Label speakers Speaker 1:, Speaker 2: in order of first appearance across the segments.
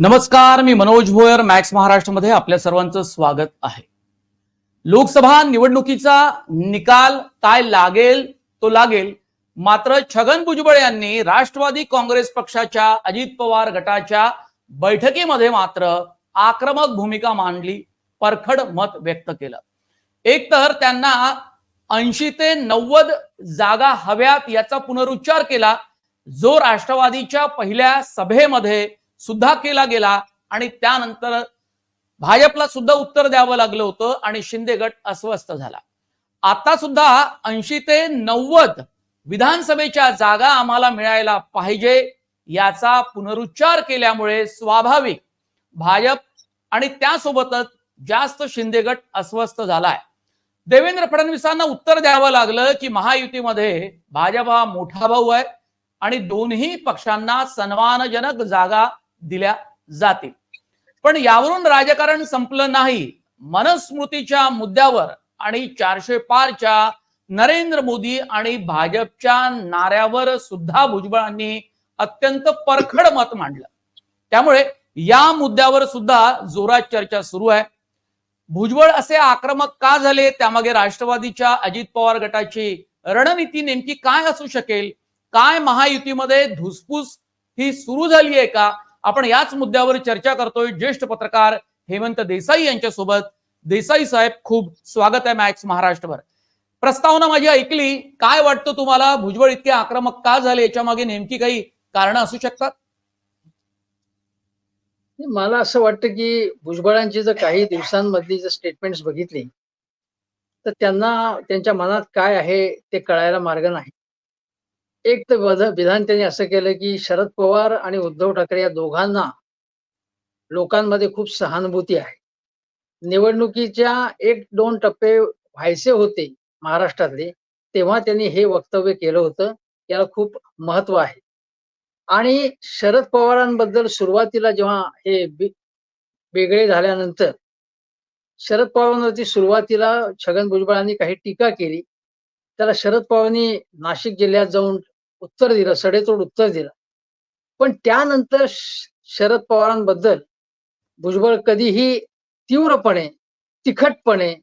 Speaker 1: नमस्कार मी मनोज भोयर मॅक्स महाराष्ट्रमध्ये आपल्या सर्वांचं स्वागत आहे. लोकसभा निवडणुकीचा निकाल काय लागेल तो लागेल. मात्र छगन भुजबळ यांनी राष्ट्रवादी काँग्रेस पक्षाच्या अजित पवार गटाच्या बैठकीमध्ये मात्र आक्रमक भूमिका मांडली परखड मत व्यक्त केलं. एक तर त्यांना ऐंशी ते नव्वद जागा हव्यात याचा पुनरुच्चार केला. जो राष्ट्रवादीच्या पहिल्या सभेमध्ये सुद्धा केला गेला आणि त्यानंतर भाजपला सुद्धा उत्तर द्यावं लागलं होतं आणि शिंदे गट अस्वस्थ झाला. आता सुद्धा ऐंशी ते नव्वद विधानसभेच्या जागा आम्हाला मिळायला पाहिजे याचा पुनरुच्चार केल्यामुळे स्वाभाविक भाजप आणि त्यासोबतच जास्त शिंदे गट अस्वस्थ झालाय. देवेंद्र फडणवीसांना उत्तर द्यावं लागलं की महायुतीमध्ये भाजप हा मोठा भाऊ आहे आणि दोन्ही पक्षांना सन्मानजनक जागा दिल्या जातील. पण यावरून राजकारण संपलं नाही. मनस्मृतीच्या मुद्द्यावर आणि चारशे पारच्या नरेंद्र मोदी आणि भाजपच्या नाऱ्यावर सुद्धा भुजबळांनी अत्यंत परखड मत मांडलं. त्यामुळे या मुद्द्यावर सुद्धा जोरात चर्चा सुरू आहे. भुजबळ असे आक्रमक का झाले? त्यामागे राष्ट्रवादीच्या अजित पवार गटाची रणनीती नेमकी काय असू शकेल? काय महायुतीमध्ये धुसफूस ही सुरू झाली आहे का? आपण याच मुद्द्यावर चर्चा करतोय. ज्येष्ठ पत्रकार हेमंत देसाई यांच्यासोबत. देसाई साहेब खूप स्वागत आहे मॅक्स महाराष्ट्रभर प्रस्तावना माझी ऐकली. काय वाटतं तुम्हाला? भुजबळ इतके आक्रमक का झाले? याच्या मागे नेमकी काही कारण असू शकतात?
Speaker 2: मला असं वाटतं की भुजबळांची जर काही दिवसांमधली जर स्टेटमेंट्स बघितली तर त्यांना त्यांच्या मनात काय आहे ते कळायला मार्ग नाही. एक तर विधान त्यांनी असं केलं की शरद पवार आणि उद्धव ठाकरे या दोघांना लोकांमध्ये खूप सहानुभूती आहे. निवडणुकीच्या एक दोन टप्पे व्हायचे होते महाराष्ट्रातले तेव्हा त्यांनी हे वक्तव्य केलं होतं. याला खूप महत्त्व आहे. आणि शरद पवारांबद्दल सुरुवातीला जेव्हा हे वेगळे झाल्यानंतर शरद पवारांवरती सुरुवातीला छगन भुजबळांनी काही टीका केली. त्याला शरद पवारांनी नाशिक जिल्ह्यात जाऊन उत्तर दिलं सडेतोड उत्तर दिलं. पण त्यानंतर शरद पवारांबद्दल भुजबळ कधीही तीव्रपणे तिखटपणे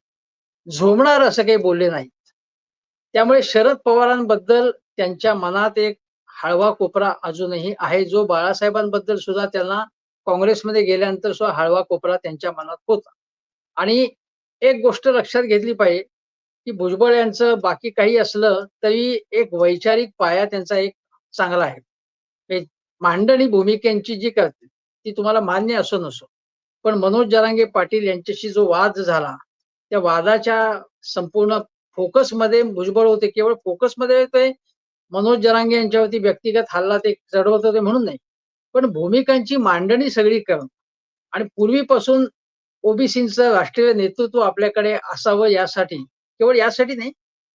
Speaker 2: झोमणार असं काही बोलले नाहीत. त्यामुळे शरद पवारांबद्दल त्यांच्या मनात एक हळवा कोपरा अजूनही आहे जो बाळासाहेबांबद्दल सुद्धा त्यांना काँग्रेसमध्ये गेल्यानंतर सुद्धा हळवा कोपरा त्यांच्या मनात होता. आणि एक गोष्ट लक्षात घेतली पाहिजे की भुजबळ यांचं बाकी काही असलं तरी एक वैचारिक पाया त्यांचा एक चांगला आहे. मांडणी भूमिकेची जी करते ती तुम्हाला मान्य असो नसो. पण मनोज जरांगे पाटील यांच्याशी जो वाद झाला त्या वादाच्या संपूर्ण फोकसमध्ये भुजबळ होते. केवळ फोकसमध्ये ते मनोज जरांगे यांच्यावरती व्यक्तिगत हल्ला ते चढवत होते म्हणून नाही. पण भूमिकांची मांडणी सगळी करणं आणि पूर्वीपासून ओबीसीचं राष्ट्रीय नेतृत्व आपल्याकडे असावं यासाठी केवळ यासाठी नाही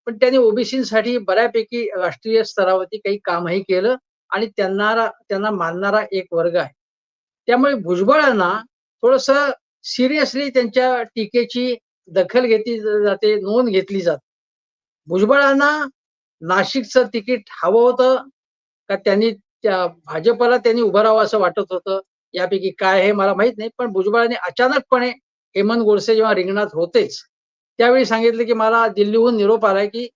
Speaker 2: पण त्यांनी ओबीसीसाठी बऱ्यापैकी राष्ट्रीय स्तरावरती काही कामही केलं आणि त्यांना त्यांना मानणारा एक वर्ग आहे. त्यामुळे भुजबळांना थोडस सिरियसली त्यांच्या टीकेची दखल घेतली जाते नोंद घेतली जाते. भुजबळांना नाशिकचं तिकीट हवं होतं का त्यांनी त्या भाजपला त्यांनी उभं राहावं असं वाटत होतं? यापैकी काय हे मला माहीत नाही पण भुजबळांनी अचानकपणे हेमंत गोडसे जेव्हा रिंगणात होतेच त्यावेळी सांगितलं की मला दिल्लीहून निरोप आलाय की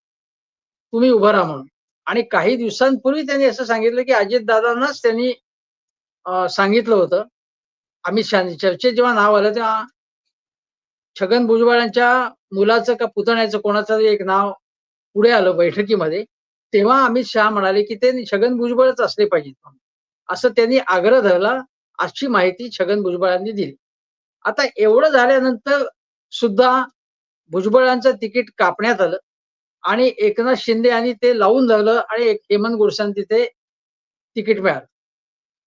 Speaker 2: तुम्ही उभं राहा म्हणून. आणि काही दिवसांपूर्वी त्यांनी असं सांगितलं की अजितदादांनाच त्यांनी सांगितलं होतं. अमित शहा चर्चेत जेव्हा नाव आलं तेव्हा छगन भुजबळांच्या मुलाचं का पुतण्याचं कोणाचं एक नाव पुढे आलं बैठकीमध्ये तेव्हा अमित शहा म्हणाले की ते छगन भुजबळच असले पाहिजेत म्हणून. असं त्यांनी आग्रह धरला अशी माहिती छगन भुजबळांनी दिली. आता एवढं झाल्यानंतर सुद्धा भुजबळांचं तिकीट कापण्यात आलं आणि एकनाथ शिंदे यांनी ते लावून झालं आणि एक हेमंत गोडसेंना तिथे तिकीट मिळालं.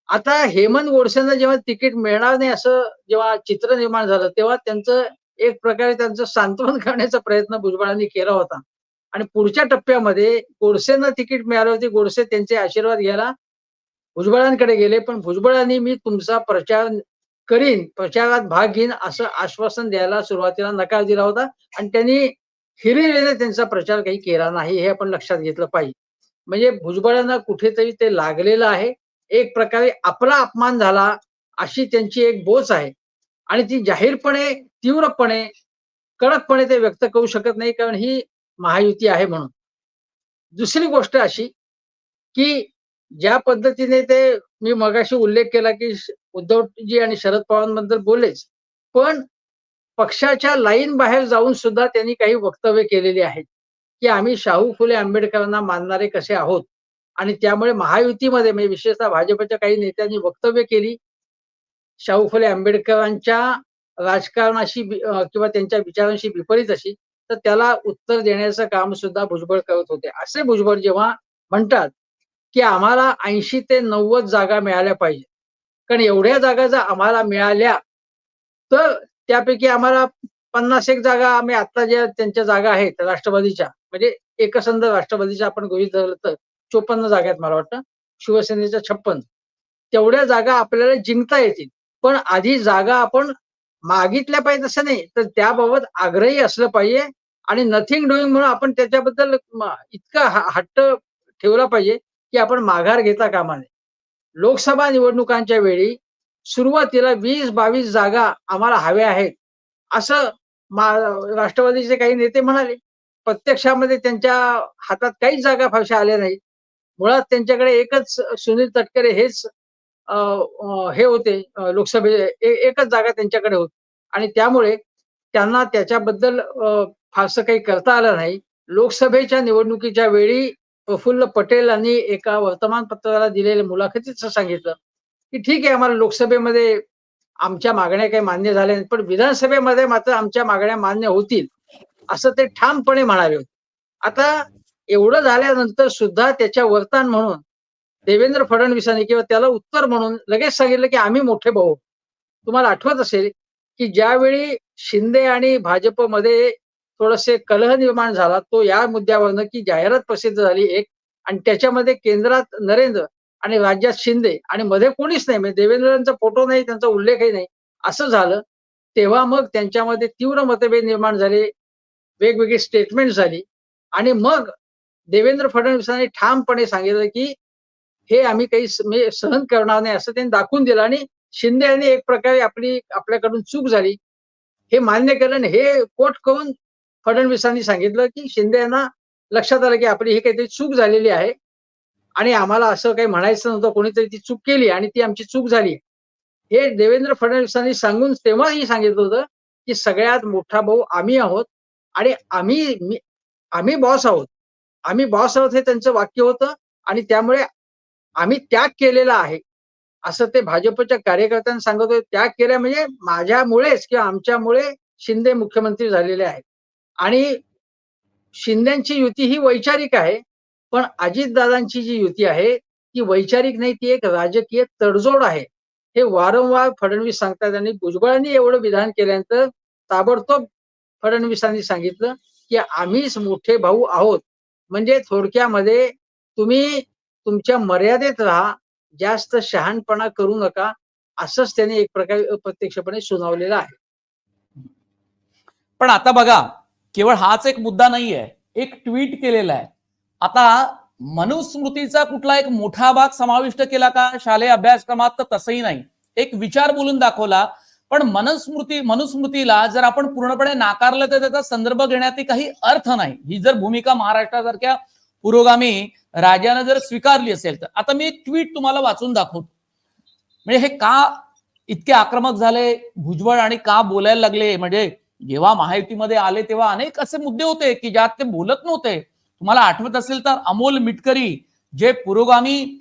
Speaker 2: आता हेमंत गोडसेंना जेव्हा तिकीट मिळणार नाही असं जेव्हा चित्र निर्माण झालं तेव्हा त्यांचं एक प्रकारे त्यांचं सांत्वन करण्याचा प्रयत्न भुजबळांनी केला होता. आणि पुढच्या टप्प्यामध्ये गोडसेंना तिकीट मिळाले होते गोडसे त्यांचे आशीर्वाद घ्यायला भुजबळांकडे गेले. पण भुजबळांनी मी तुमचा प्रचार करीन प्रचारात भाग घेईन असं आश्वासन द्यायला सुरुवातीला नकार दिला होता. आणि त्यांनी हिरिरीने त्यांचा प्रचार काही केला नाही हे आपण लक्षात घेतलं पाहिजे. म्हणजे भुजबळांना कुठेतरी ते लागलेलं आहे. एक प्रकारे आपला अपमान झाला अशी त्यांची एक बोच आहे. आणि ती जाहीरपणे तीव्रपणे कडकपणे ते व्यक्त करू शकत नाही कारण ही महायुती आहे म्हणून. दुसरी गोष्ट अशी की ज्या पद्धतीने ते मी मगाशी उल्लेख केला की उद्धवजी आणि शरद पवारांबद्दल बोललेच पण पक्षाच्या लाईन बाहेर जाऊन सुद्धा त्यांनी काही वक्तव्य केलेली आहेत. की आम्ही शाहू फुले आंबेडकरांना मानणारे कसे आहोत? आणि त्यामुळे महायुतीमध्ये म्हणजे विशेषतः भाजपच्या काही नेत्यांनी वक्तव्य केली. शाहू फुले आंबेडकरांच्या राजकारणाशी किंवा त्यांच्या विचारांशी विपरीत अशी तर त्याला उत्तर देण्याचं काम सुद्धा भुजबळ करत होते. असे भुजबळ जेव्हा म्हणतात की आम्हाला ऐंशी ते नव्वद जागा मिळाल्या पाहिजे. कारण एवढ्या जागा जर आम्हाला मिळाल्या तर त्यापैकी आम्हाला पन्नास एक जागा आम्ही आता ज्या त्यांच्या जागा आहेत राष्ट्रवादीच्या म्हणजे एकसंध राष्ट्रवादीच्या आपण गृहित धरलं तर चोपन्न जागा आहेत मला वाटतं शिवसेनेच्या छप्पन. तेवढ्या जागा आपल्याला जिंकता येतील. पण आधी जागा आपण मागितल्या पाहिजे असं नाही तर त्याबाबत आग्रही असलं पाहिजे आणि नथिंग डुईंग म्हणून आपण त्याच्याबद्दल इतकं इतका हट्ट ठेवला पाहिजे की आपण माघार घेता कामा नये लोकसभा निवडणुकांच्या वेळी सुरुवातीला वीस बावीस जागा आम्हाला हव्या आहेत असं मा- राष्ट्रवादीचे काही नेते म्हणाले. प्रत्यक्षामध्ये त्यांच्या हातात काहीच जागा फारशा आल्या नाहीत. मुळात त्यांच्याकडे एकच सुनील तटकरे हेच अं, हे होते लोकसभे एकच जागा त्यांच्याकडे होती. आणि त्यामुळे त्यांना त्याच्याबद्दल फारसं काही करता आलं नाही. लोकसभेच्या निवडणुकीच्या वेळी प्रफुल्ल पटेल यांनी एका वर्तमानपत्राला दिलेल्या मुलाखतीत सांगितलं की ठीक आहे आम्हाला लोकसभेमध्ये आमच्या मागण्या काही मान्य झाल्या नाहीत पण विधानसभेमध्ये मात्र आमच्या मागण्या मान्य होतील असं ते ठामपणे म्हणाले होते. आता एवढं झाल्यानंतर सुद्धा त्याच्या वर्तन म्हणून देवेंद्र फडणवीसांनी किंवा त्याला उत्तर म्हणून लगेच सांगितलं की आम्ही मोठे भाऊ. तुम्हाला आठवत असेल की ज्यावेळी शिंदे आणि भाजपमध्ये थोडसे कलह निर्माण झाला. तो या मुद्द्यावरनं की जाहिरात प्रसिद्ध झाली एक. आणि त्याच्यामध्ये केंद्रात नरेंद्र आणि राज्यात शिंदे आणि मध्ये कोणीच नाही. म्हणजे देवेंद्रांचा फोटो नाही त्यांचा उल्लेखही नाही. असं झालं. तेव्हा मग त्यांच्यामध्ये तीव्र मतभेद निर्माण झाले. वेगवेगळी स्टेटमेंट झाली. आणि मग देवेंद्र फडणवीसांनी ठामपणे सांगितलं की हे आम्ही काही सहन करणार नाही असं त्यांनी दाखवून दिलं. आणि शिंदे यांनी एक प्रकारे आपली आपल्याकडून चूक झाली. हे मान्य केलं आणि हे कोट करून फडणवीसांनी सांगितलं की शिंदे यांना लक्षात आलं की आपली ही काहीतरी चूक झालेली आहे. आणि आम्हाला असं काही म्हणायचं नव्हतं कोणीतरी ती चूक केली आणि ती आमची चूक झाली. हे देवेंद्र फडणवीसांनी सांगून तेव्हाही सांगितलं होतं की सगळ्यात मोठा भाऊ आम्ही आहोत आणि आम्ही आम्ही बॉस आहोत. आम्ही बॉस आहोत हे त्यांचं वाक्य होतं आणि त्यामुळे आम्ही त्याग केलेला आहे. असं ते भाजपच्या कार्यकर्त्यांना सांगत होते. त्याग केल्या म्हणजे माझ्यामुळेच किंवा आमच्यामुळे शिंदे मुख्यमंत्री झालेले आहेत. आणि शिंद्यांची युती ही वैचारिक आहे पण अजितदादांची जी युती आहे ती वैचारिक नाही ती एक राजकीय तडजोड आहे. हे वारंवार फडणवीस सांगतात आणि भुजबळांनी एवढं विधान केल्यानंतर ताबडतोब फडणवीसांनी सांगितलं की आम्हीच मोठे भाऊ आहोत. म्हणजे थोडक्यामध्ये तुम्ही तुमच्या मर्यादेत राहा जास्त शहाणपणा करू नका असंच त्याने एक प्रकारे अप्रत्यक्षपणे सुनावलेलं आहे.
Speaker 1: पण आता बघा केवळ हाच एक मुद्दा नाहीये. एक ट्विट केलेला आहे. आता मनुस्मृतीचा कुठला एक मोठा भाग समाविष्ट केला का? शालेय अभ्यासक्रमात तर तसंही नाही. एक विचार बोलून दाखवला. पण मनुस्मृती मनुस्मृतीला जर आपण पूर्णपणे नाकारलं तर त्याचा संदर्भ घेण्यात काही अर्थ नाही. ही जर भूमिका महाराष्ट्रासारख्या पुरोगामी राजानं जर स्वीकारली असेल तर. आता मी एक ट्विट तुम्हाला वाचून दाखवतो. म्हणजे हे का इतके आक्रमक झाले? भुजबळ आणि का बोलायला लागले? म्हणजे जेव्हा महायुतीमध्ये आले तेव्हा अनेक असे मुद्दे होते की ज्यात ते बोलत नव्हते. तुम्हाला आठवत असेल तर अमोल मिटकरी जे पुरोगामी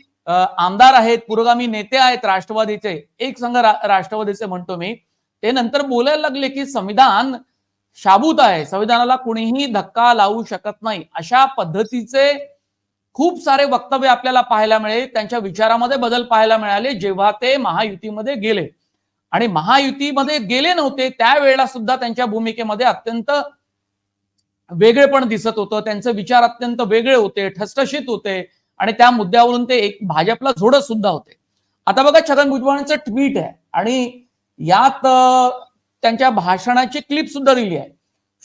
Speaker 1: आमदार आहेत पुरोगामी नेते आहेत राष्ट्रवादीचे एक संघ रा- राष्ट्रवादीचे म्हणतो मी ते नंतर बोलायला लागले की संविधान शाबूत आहे. संविधानाला कुणीही धक्का लावू शकत नाही. अशा पद्धतीचे खूप सारे वक्तव्य आपल्याला पाहायला मिळेल. त्यांच्या विचारामध्ये बदल पाहायला मिळाले जेव्हा ते महायुतीमध्ये गेले. आणि महायुतीमध्ये गेले नव्हते त्यावेळेला सुद्धा त्यांच्या भूमिकेमध्ये अत्यंत वेगळेपण दिसत होतं. त्यांचे विचार अत्यंत वेगळे होते ठसठशीत होते आणि त्या मुद्द्यावरून ते एक भाजपला झोडत सुद्धा होते. आता बघा छगन भुजबळांचं ट्विट आहे आणि यात त्यांच्या भाषणाची क्लिप सुद्धा दिली आहे.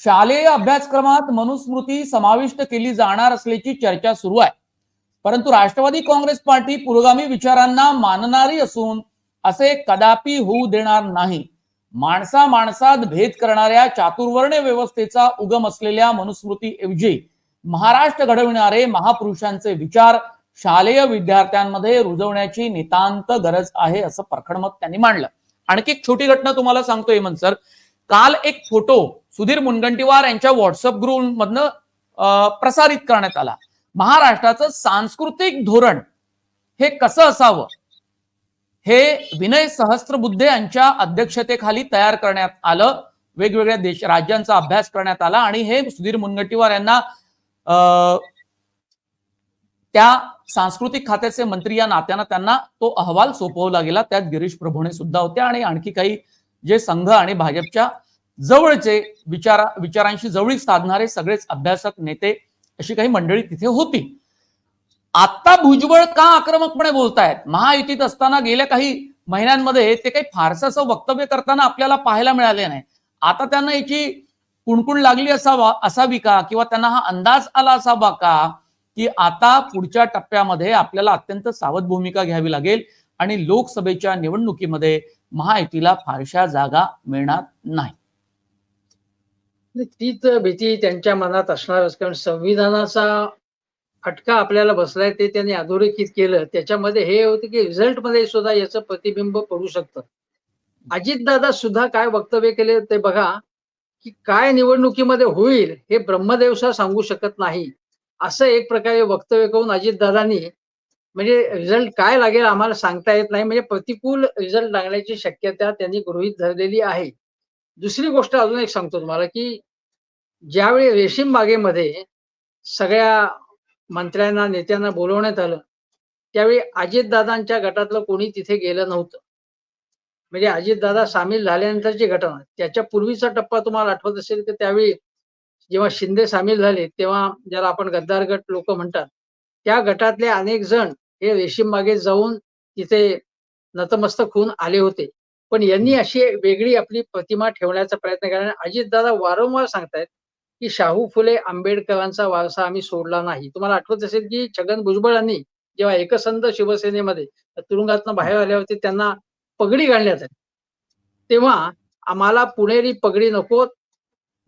Speaker 1: शालेय अभ्यासक्रमात मनुस्मृती समाविष्ट केली जाणार असल्याची चर्चा सुरू आहे. परंतु राष्ट्रवादी काँग्रेस पार्टी पुरोगामी विचारांना मानणारी असून असे कदापि होऊ देणार नाही. माणसा माणसात भेद करणाऱ्या चातुर्वर्ण्य व्यवस्थेचा उगम असलेल्या मनुस्मृती ऐवजी महाराष्ट्र घडविणारे महापुरुषांचे विचार शालेय विद्यार्थ्यांमध्ये रुजवण्याची नितांत गरज आहे असं परखड मत त्यांनी मांडलं. आणखी एक छोटी घटना तुम्हाला सांगतो हेमंत सर. काल एक फोटो सुधीर मुनगंटीवार यांच्या व्हॉट्सअप ग्रुप मधनं प्रसारित करण्यात आला. महाराष्ट्राचं सांस्कृतिक धोरण हे कसं असावं? हे विनय सहस्त्रबुद्धे यांच्या अध्यक्षतेखाली तयार करण्यात आलं. वेगवेगळ्या देश राज्यांचा अभ्यास करण्यात आला आणि हे सुधीर मुनगंटीवार यांना अं, त्या सांस्कृतिक खात्याचे मंत्री या नात्यानं त्यांना तो अहवाल सोपवला गेला. त्यात गिरीश प्रभूणे सुद्धा होते आणि आणखी काही जे संघ आणि भाजपच्या जवळचे विचारा विचारांशी जवळीक साधणारे सगळेच अभ्यासक नेते अशी काही मंडळी तिथे होती. आता भुजबळ का आक्रमकपणे बोलतायत? महायुतीत असताना गेल्या काही महिन्यांमध्ये ते काही फारसं असं वक्तव्य करताना आपल्याला पाहायला मिळाले नाही. आता त्यांना याची कुणकुण लागली असावा असावी का? किंवा त्यांना हा अंदाज आला असावा का? की आता पुढच्या टप्प्यामध्ये आपल्याला अत्यंत सावध भूमिका घ्यावी लागेल आणि लोकसभेच्या निवडणुकीमध्ये महायुतीला फारशा जागा मिळणार नाही.
Speaker 2: तीच भीती त्यांच्या मनात असणारच कारण संविधानाचा फटका आपल्याला बसलाय ते त्यांनी अधोरेखित केलं. त्याच्यामध्ये हे होतं की रिझल्टमध्ये सुद्धा याचं प्रतिबिंब पडू शकतं. अजितदादा सुद्धा काय वक्तव्य केले ते बघा की काय निवडणुकीमध्ये होईल हे ब्रह्मदेव सुद्धा सांगू शकत नाही. असं एक प्रकारे वक्तव्य करून अजितदादांनी म्हणजे रिझल्ट काय लागेल आम्हाला सांगता येत नाही. म्हणजे प्रतिकूल रिझल्ट लागण्याची शक्यता त्यांनी गृहीत धरलेली आहे. दुसरी गोष्ट अजून एक सांगतो तुम्हाला की ज्यावेळी रेशीम बागेमध्ये सगळ्या मंत्र्यांना नेत्यांना बोलवण्यात आलं. त्यावेळी अजितदादांच्या गटातलं कोणी तिथे गेलं नव्हतं. म्हणजे अजितदादा सामील झाल्यानंतरची घटना. त्याच्या पूर्वीचा टप्पा तुम्हाला आठवत असेल तर त्यावेळी जेव्हा शिंदे सामील झाले तेव्हा ज्याला आपण गद्दार गट लोक म्हणतात त्या गटातले अनेक जण हे रेशीम मागे जाऊन तिथे नतमस्तक होऊन आले होते. पण यांनी अशी वेगळी आपली प्रतिमा ठेवण्याचा प्रयत्न केला. आणि अजितदादा वारंवार सांगतायत की शाहू फुले आंबेडकरांचा वारसा आम्ही सोडला नाही. तुम्हाला आठवत असेल की छगन भुजबळांनी जेव्हा एकसंध शिवसेनेमध्ये तुरुंगातनं बाहेर आले होते त्यांना पगडी घालण्यात आली. तेव्हा आम्हाला पुणेरी पगडी नको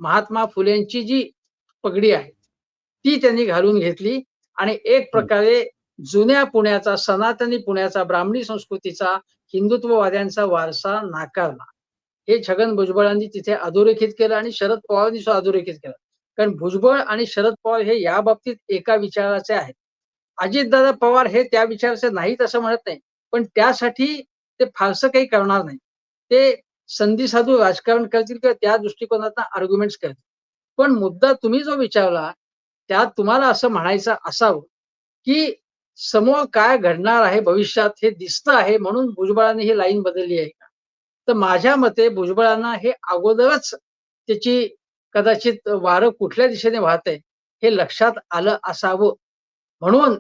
Speaker 2: महात्मा फुलेंची जी पगडी आहे ती त्यांनी घालून घेतली आणि एक प्रकारे जुन्या पुण्याचा सनातनी पुण्याचा ब्राह्मणी संस्कृतीचा हिंदुत्ववाद्यांचा वारसा नाकारला. हे छगन भुजबळांनी तिथे अधोरेखित केलं आणि शरद पवारांनी सुद्धा अधोरेखित केलं. कारण भुजबळ आणि शरद पवार हे या बाबतीत एका विचाराचे आहेत. अजितदादा पवार हे त्या विचाराचे नाहीत असं म्हणत नाही. पण त्यासाठी ते फारसं काही करणार नाही. ते संधी साधू राजकारण करतील किंवा त्या दृष्टिकोनातून आर्ग्युमेंट्स करतील. पण मुद्दा तुम्ही जो विचारला त्यात तुम्हाला असं म्हणायचं असावं की समोर काय घडणार आहे भविष्यात हे दिसतं आहे म्हणून भुजबळाने ही लाईन बदलली आहे का? तर माझ्या मते भुजबळांना हे अगोदरच त्याची कदाचित वारं कुठल्या दिशेने वाहत आहे हे लक्षात आलं असावं. म्हणून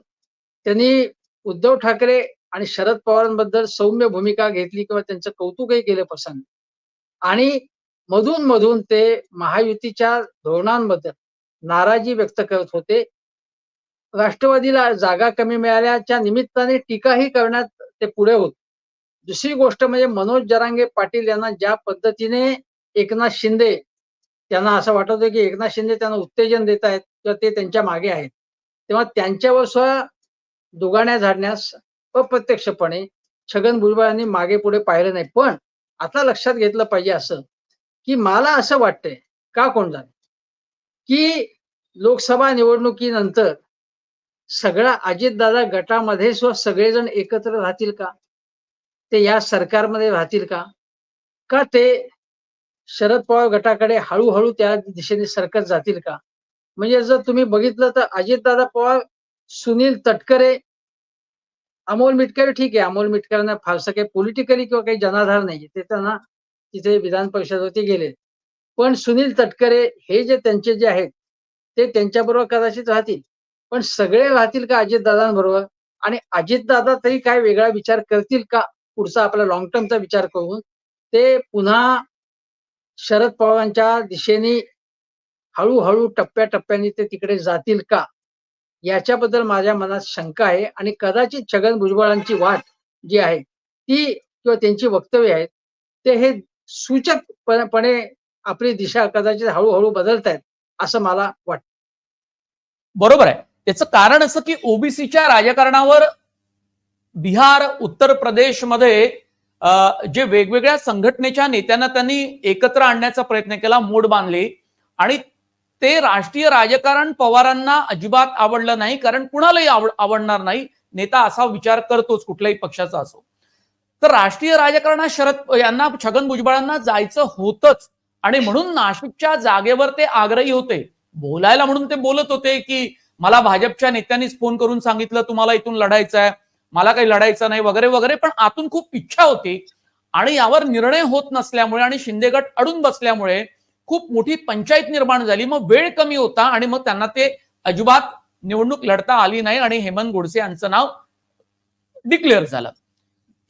Speaker 2: त्यांनी उद्धव ठाकरे आणि शरद पवारांबद्दल सौम्य भूमिका घेतली किंवा त्यांचं कौतुकही केलं प्रसंग. आणि मधून मधून ते महायुतीच्या धोरणांबद्दल नाराजी व्यक्त करत होते. राष्ट्रवादीला जागा कमी मिळाल्याच्या निमित्ताने टीकाही करण्यात ते पुढे होत. दुसरी गोष्ट म्हणजे मनोज जरांगे पाटील यांना ज्या पद्धतीने एकनाथ शिंदे त्यांना असं वाटत होतं की एकनाथ शिंदे त्यांना उत्तेजन देत आहेत किंवा ते त्यांच्या मागे आहेत. तेव्हा त्यांच्यावर सुद्धा दुगाण्या झाडण्यास अप्रत्यक्षपणे छगन भुजबळांनी मागे पुढे पाहिलं नाही. पण आता लक्षात घेतलं पाहिजे असं की मला असं वाटतंय का कोण झालं की लोकसभा निवडणुकीनंतर सगळा अजितदादा गटामध्ये सुद्धा सगळेजण एकत्र राहतील का? ते या सरकारमध्ये राहतील का? का ते शरद पवार गटाकडे हळूहळू त्या दिशेने सरकत जातील का? म्हणजे जर तुम्ही बघितलं तर अजितदादा पवार सुनील तटकरे अमोल मिटकर ठीक आहे. अमोल मिटकरांना फारसं काही पॉलिटिकली किंवा काही जनाधार नाही ते त्यांना तिथे विधान परिषदवरती गेले. पण सुनील तटकरे हे जे त्यांचे जे आहेत ते त्यांच्याबरोबर कदाचित राहतील. पण सगळे राहतील का अजितदादांबरोबर? आणि अजितदादा तरी काय वेगळा विचार करतील का? पुढचा आपला लॉंग टर्मचा विचार करून ते पुन्हा शरद पवारांच्या दिशेने हळूहळू टप्प्याटप्प्याने ते तिकडे जातील का? याच्याबद्दल माझ्या मनात शंका आहे आणि कदाचित छगन भुजबळांची वाट जी आहे ती किंवा त्यांची वक्तव्य आहेत ते हे सूचकपणे आपली दिशा कदाचित हळूहळू बदलत आहेत असं मला वाटतं.
Speaker 1: बरोबर आहे. त्याचं कारण असं की ओबीसीच्या राजकारणावर बिहार उत्तर प्रदेशमध्ये जे वेगवेगळ्या संघटनेच्या नेत्यांना त्यांनी एकत्र आणण्याचा प्रयत्न केला मोड बांधले. आणि ते राष्ट्रीय राजकारण पवारांना अजिबात आवडलं नाही कारण कुणालाही आवड आवडणार नाही. नेता असा विचार करतोच कुठल्याही पक्षाचा असो. तर राष्ट्रीय राजकारणात शरद यांना छगन भुजबळांना जायचं होतच. आणि म्हणून नाशिकच्या जागेवर ते आग्रही होते. बोलायला म्हणून ते बोलत होते की मला भाजपच्या नेत्यांनीच फोन करून सांगितलं तुम्हाला इथून लढायचं आहे मला काही लढायचं नाही वगैरे वगैरे पण आतून खूप इच्छा होती. आणि यावर निर्णय होत नसल्यामुळे आणि शिंदे गट अडून बसल्यामुळे खूप मोठी पंचायत निर्माण झाली. मग वेळ कमी होता आणि मग त्यांना ते अजिबात निवडणूक लढता आली नाही आणि हेमंत गोडसे यांचं नाव डिक्लेअर झालं.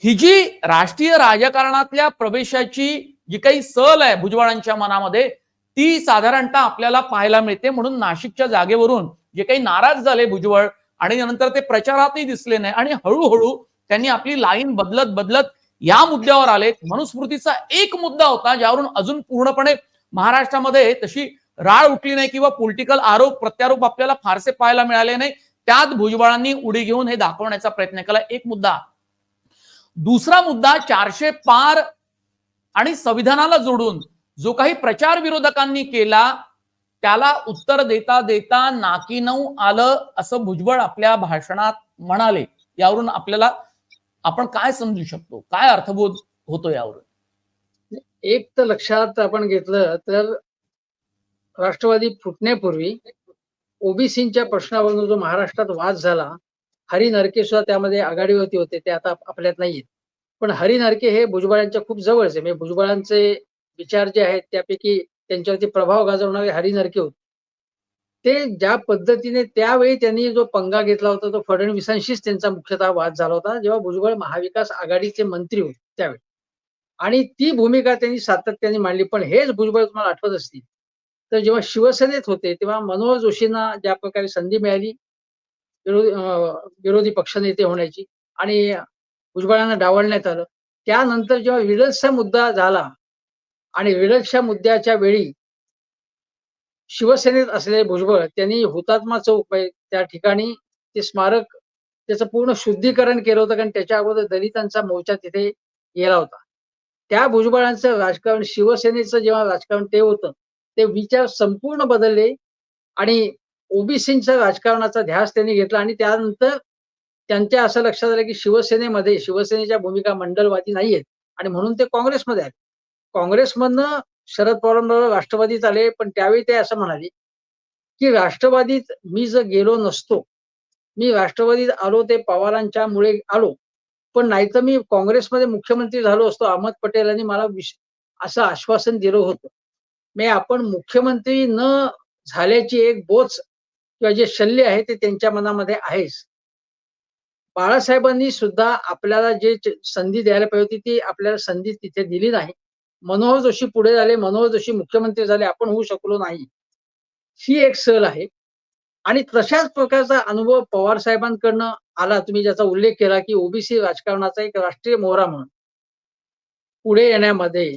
Speaker 1: ही जी राष्ट्रीय राजकारणातल्या प्रवेशाची जी काही सल आहे भुजबळांच्या मनामध्ये ती साधारणतः आपल्याला पाहायला मिळते. म्हणून नाशिकच्या जागेवरून जे काही नाराज झाले भुजबळ आणि नंतर ते प्रचारातही दिसले नाही. आणि हळूहळू त्यांनी आपली लाईन बदलत बदलत या मुद्द्यावर आले. मनुस्मृतीचा एक मुद्दा होता ज्यावरून अजून पूर्णपणे महाराष्ट्रामध्ये तशी राळ उठली नाही किंवा पॉलिटिकल आरोप प्रत्यारोप आपल्याला फारसे पाहायला मिळाले नाही. त्यात भुजबळांनी उडी घेऊन हे दाखवण्याचा प्रयत्न केला. एक मुद्दा. दुसरा मुद्दा चारशे पार आणि संविधानाला जोडून जो काही प्रचार विरोधकांनी केला त्याला उत्तर देता देता नाकी नऊ आलं असं भुजबळ आपल्या भाषणात म्हणाले. यावरून आपल्याला आपण काय समजू शकतो? काय अर्थबोध होतो यावरून?
Speaker 2: एक तर लक्षात आपण घेतलं तर राष्ट्रवादी फुटण्यापूर्वी ओबीसीच्या प्रश्नावरून जो महाराष्ट्रात वाद झाला हरी नरके सुद्धा त्यामध्ये आघाडीवरती होते ते आता आपल्यात नाहीयेत. पण हरी नरके हे भुजबळांच्या खूप जवळचे म्हणजे भुजबळांचे विचार जे आहेत त्यापैकी त्यांच्यावरती प्रभाव गाजवणारे हरिनरके होते. ते ज्या पद्धतीने त्यावेळी त्यांनी जो पंगा घेतला होता तो फडणवीसांशीच त्यांचा मुख्यतः वाद झाला होता. जेव्हा भुजबळ महाविकास आघाडीचे मंत्री होते त्यावेळी. आणि ती भूमिका त्यांनी सातत्याने मांडली. पण हेच भुजबळ तुम्हाला आठवत असतील. तर जेव्हा शिवसेनेत होते तेव्हा मनोहर जोशींना ज्या प्रकारे संधी मिळाली विरोधी विरोधी पक्षनेते होण्याची आणि भुजबळांना डावलण्यात आलं. त्यानंतर जेव्हा विडल्सचा मुद्दा झाला आणि विलक्ष मुद्द्याच्या वेळी शिवसेनेत असलेले भुजबळ त्यांनी हुतात्मा चौक त्या ठिकाणी ते स्मारक त्याचं पूर्ण शुद्धीकरण केलं होतं कारण त्याच्या अगोदर दलितांचा मोर्चा तिथे गेला होता. त्या भुजबळांचं राजकारण शिवसेनेचं जेव्हा राजकारण ते होतं ते विचार संपूर्ण बदलले आणि ओबीसींचा राजकारणाचा ध्यास त्यांनी घेतला आणि त्यानंतर त्यांच्या असं लक्षात आलं की शिवसेनेमध्ये शिवसेनेच्या भूमिका मंडलवादी नाहीयेत आणि म्हणून ते काँग्रेसमध्ये आले. काँग्रेसमधनं शरद पवारांबरोबर राष्ट्रवादीत आले पण त्यावेळी ते असं म्हणाले की राष्ट्रवादीत मी जर गेलो नसतो मी राष्ट्रवादीत आलो ते पवारांच्या मुळे आलो पण नाहीतर मी काँग्रेसमध्ये मुख्यमंत्री झालो असतो अहमद पटेलांनी मला असं आश्वासन दिलं होतं. मी आपण मुख्यमंत्री न झाल्याची एक बोच किंवा जे शल्य आहे ते त्यांच्या मनामध्ये आहेच. बाळासाहेबांनी सुद्धा आपल्याला जे संधी द्यायला पाहिजे होती ती आपल्याला संधी तिथे दिली नाही. मनोहर जोशी पुढे झाले मनोहर जोशी मुख्यमंत्री झाले आपण होऊ शकलो नाही. ही एक सल आहे. आणि तशाच प्रकारचा अनुभव पवार साहेबांकडनं आला. तुम्ही ज्याचा उल्लेख केला की ओबीसी राजकारणाचा एक राष्ट्रीय मोहरा म्हणून. पुढे येण्यामध्ये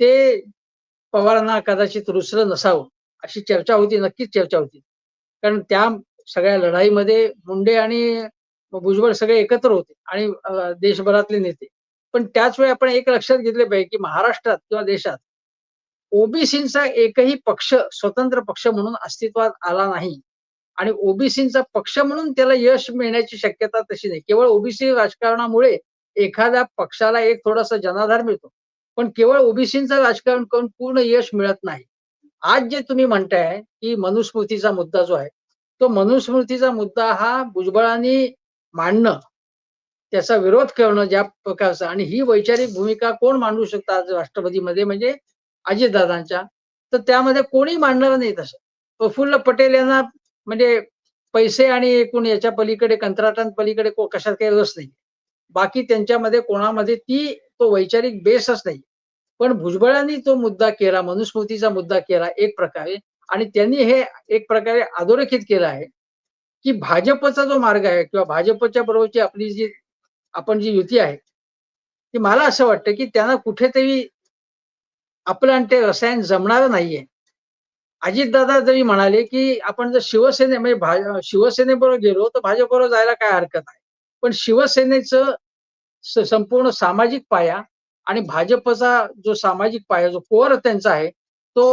Speaker 2: ते पवारांना कदाचित रुसलं नसावं अशी चर्चा होती नक्कीच चर्चा होती. कारण त्या सगळ्या लढाईमध्ये मुंडे आणि भुजबळ सगळे एकत्र होते आणि देशभरातले नेते. पण त्याच वेळी आपण एक लक्षात घेतले पाहिजे की महाराष्ट्रात किंवा देशात ओबीसींचा एकही पक्ष स्वतंत्र पक्ष म्हणून अस्तित्वात आला नाही. आणि ओबीसींचा पक्ष म्हणून त्याला यश मिळण्याची शक्यता तशी नाही. केवळ ओबीसी राजकारणामुळे एखाद्या पक्षाला एक थोडासा जनाधार मिळतो. पण केवळ ओबीसीचं राजकारण करून पूर्ण यश मिळत नाही. आज जे तुम्ही म्हणताय की मनुस्मृतीचा मुद्दा जो आहे तो मनुस्मृतीचा मुद्दा हा भुजबळांनी मांडणं त्याचा विरोध करणं ज्या प्रकारचा आणि ही वैचारिक भूमिका कोण मांडू शकतं आज राष्ट्रपतीमध्ये म्हणजे अजितदादांच्या? तर त्यामध्ये कोणी मांडणार नाही तसं. प्रफुल्ल पटेल यांना म्हणजे पैसे आणि एकूण याच्या पलीकडे कंत्राटां पलीकडे को- कशात काही रस नाही. बाकी त्यांच्यामध्ये कोणामध्ये ती तो वैचारिक बेसच नाही. पण भुजबळांनी तो मुद्दा केला मनुस्मृतीचा मुद्दा केला एक प्रकारे आणि त्यांनी हे एक प्रकारे अधोरेखित केलं आहे की भाजपचा जो मार्ग आहे किंवा भाजपच्या बरोबरची आपली जी आपण जी युती आहे ती मला असं वाटतं की त्यांना कुठेतरी आपलं आणि ते रसायन जमणार नाहीये. अजितदादा जरी म्हणाले की आपण जर शिवसेने म्हणजे भा- शिवसेनेबरोबर गेलो तर भाजपबरोबर जायला काय हरकत आहे? पण शिवसेनेचं संपूर्ण सामाजिक पाया आणि भाजपचा जो सामाजिक पाया जो कोर त्यांचा आहे तो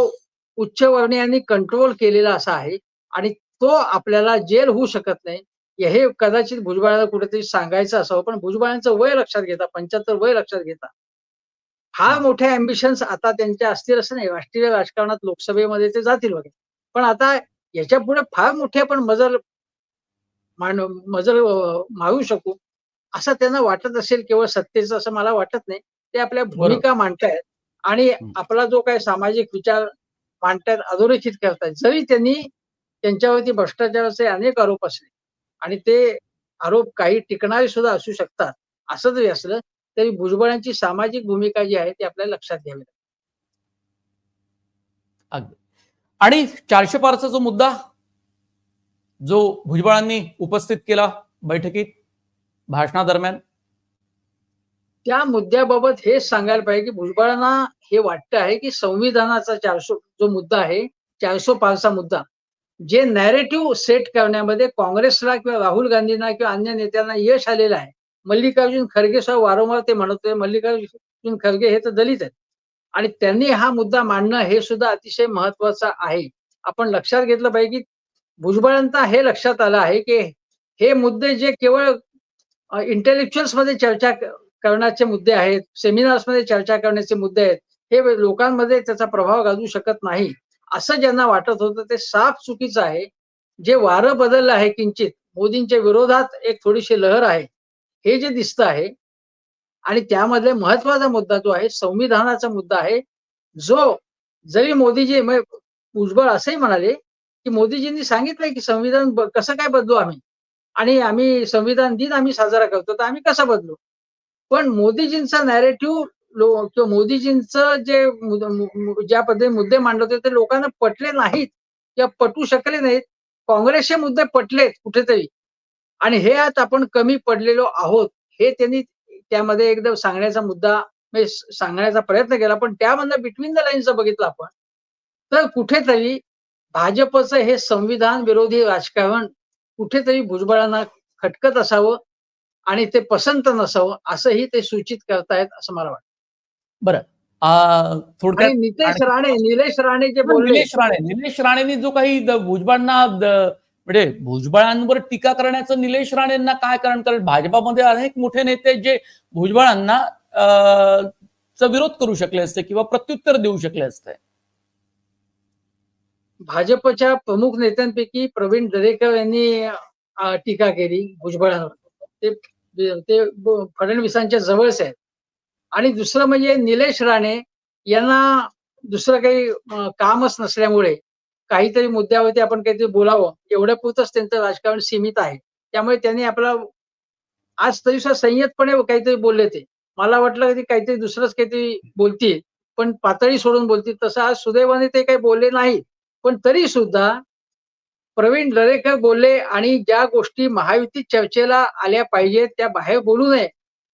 Speaker 2: उच्चवर्णीयांनी कंट्रोल केलेला असा आहे आणि तो आपल्याला जेल होऊ शकत नाही. हे कदाचित भुजबळाला कुठेतरी सांगायचं असावं पण भुजबळांचं वय लक्षात घेता पंच्याहत्तर वय लक्षात घेता. फार मोठ्या अम्बिशन्स आता त्यांच्या असतील असं नाही राष्ट्रीय राजकारणात लोकसभेमध्ये ते जातील वगैरे. पण आता याच्यापुढे फार मोठे आपण मजल मान मजल मारू शकू असं त्यांना वाटत असेल केवळ सत्तेचं असं मला वाटत नाही. ते आपल्या भूमिका मांडतायत आणि. आपला जो काही सामाजिक विचार मांडतायत अधोरेखित करतायत. जरी त्यांनी त्यांच्यावरती भ्रष्टाचाराचे अनेक आरोप असले आणि ते आरोप काही टिकणारे सुद्धा असू शकतात. असं जरी असलं तरी भुजबळांची सामाजिक भूमिका जी आहे ती आपल्याला लक्षात घ्यावी लागेल.
Speaker 1: अगदी. आणि चारशे पारचा जो मुद्दा जो भुजबळांनी उपस्थित केला बैठकीत भाषणादरम्यान?
Speaker 2: त्या मुद्द्याबाबत हेच सांगायला पाहिजे की भुजबळांना हे वाटतं आहे की संविधानाचा चारशे जो मुद्दा आहे चारशे पाचचा मुद्दा. जे नॅरेटिव्ह सेट करण्यामध्ये काँग्रेसला किंवा राहुल गांधींना किंवा अन्य नेत्यांना यश आलेलं आहे. मल्लिकार्जुन खरगे सह वारंवार ते म्हणतोय मल्लिकार्जुन खरगे हे तर दलित आहेत. आणि त्यांनी हा मुद्दा मांडणं हे सुद्धा अतिशय महत्वाचं आहे. आपण लक्षात घेतलं पाहिजे की भुजबळांना हे लक्षात आलं आहे की हे मुद्दे जे केवळ इंटेलेक्च्युअल्समध्ये चर्चा करण्याचे मुद्दे आहेत सेमिनार्समध्ये चर्चा करण्याचे मुद्दे आहेत हे लोकांमध्ये त्याचा प्रभाव गाजू शकत नाही. असं ज्यांना वाटत होतं ते साफ चुकीचं आहे. जे वारं बदललं आहे किंचित मोदींच्या विरोधात एक थोडीशी लहर आहे. हे जे दिसतं आहे आणि त्यामध्ये महत्त्वाचा मुद्दा जो आहे संविधानाचा मुद्दा आहे जो जरी मोदीजी म्हणजे भुजबळ असंही म्हणाले की मोदीजींनी सांगितलंय की संविधान कसं काय बदलू आम्ही? आणि आम्ही संविधान दिन आम्ही साजरा करतो तर आम्ही कसं बदलू? पण मोदीजींचा नॅरेटिव्ह किंवा मोदीजींचं जे ज्या पद्धतीने मुद्दे मांडले होते ते लोकांना पटले नाहीत किंवा पटू शकले नाहीत. काँग्रेसचे मुद्दे पटलेत कुठेतरी. आणि हे आज आपण कमी पडलेलो आहोत हे त्यांनी त्यामध्ये एकदम सांगण्याचा मुद्दा म्हणजे सांगण्याचा प्रयत्न केला. पण त्यामधनं बिटवीन द लाईन्स बघितलं आपण तर कुठेतरी भाजपचं हे संविधान विरोधी राजकारण कुठेतरी भुजबळांना खटकत असावं आणि ते पसंत नसावं असंही ते सूचित करतायत असं मला वाटतं.
Speaker 1: अं, थोडक्यात
Speaker 2: नितेश राणे निलेश राणे जे बोलले
Speaker 1: निलेश राणे निलेश राणेंनी जो काही भुजबळांना म्हणजे भुजबळांवर टीका करण्याचं निलेश राणेंना काय कारण? कारण भाजपामध्ये अनेक मोठे नेते जे भुजबळांना चा विरोध करू शकले असते किंवा प्रत्युत्तर देऊ शकले असते.
Speaker 2: भाजपच्या प्रमुख नेत्यांपैकी प्रवीण दरेकर यांनी टीका केली भुजबळांवर. ते ते फडणवीसांच्या जवळच आहेत. आणि दुसरं म्हणजे निलेश राणे यांना दुसरं काही कामच नसल्यामुळे काहीतरी मुद्द्यावरती आपण काहीतरी बोलावं. एवढ्या पुरतच त्यांचं राजकारण सीमित आहे. त्यामुळे त्यांनी आपला आज तरी संयतपणे काहीतरी बोलले ते. मला वाटलं की काहीतरी दुसरंच काहीतरी बोलतील पण पातळी सोडून बोलतील. तसं आज सुदैवाने ते काही बोलले नाही. पण तरी सुद्धा प्रवीण दरेकर बोलले आणि ज्या गोष्टी महायुती चर्चेला आल्या पाहिजेत त्या बाहेर बोलू नये.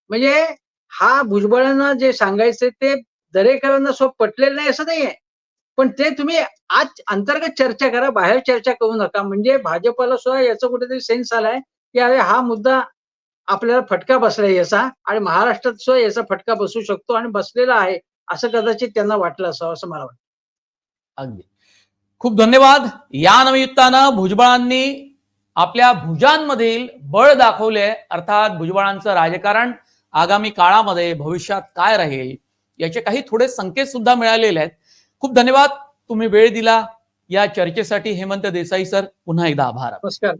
Speaker 2: म्हणजे हा भुजबळांना जे सांगायचं ते दरेकरांना स्व पटलेलं नाही असं नाहीये. पण ते तुम्ही आज अंतर्गत चर्चा करा बाहेर चर्चा करू नका. म्हणजे भाजपला सुद्धा याचा कुठेतरी सेन्स आलाय की अरे हा मुद्दा आपल्याला फटका बसलाय याचा आणि महाराष्ट्रात सुद्धा याचा फटका बसू शकतो आणि बसलेला आहे असं कदाचित त्यांना वाटलं असावं असं मला वाटतं.
Speaker 1: अगदी. खूप धन्यवाद. या निमित्तानं भुजबळांनी आपल्या भुजांमधील बळ दाखवले अर्थात भुजबळांचं राजकारण आगामी काळामध्ये भविष्यात काय राहील याचे काही थोडे संकेत सुद्धा मिळालेले आहेत. खूप धन्यवाद. तुम्ही वेळ दिला. या चर्चेसाठी हेमंत देसाई सर पुन्हा एकदा आभार.
Speaker 2: नमस्कार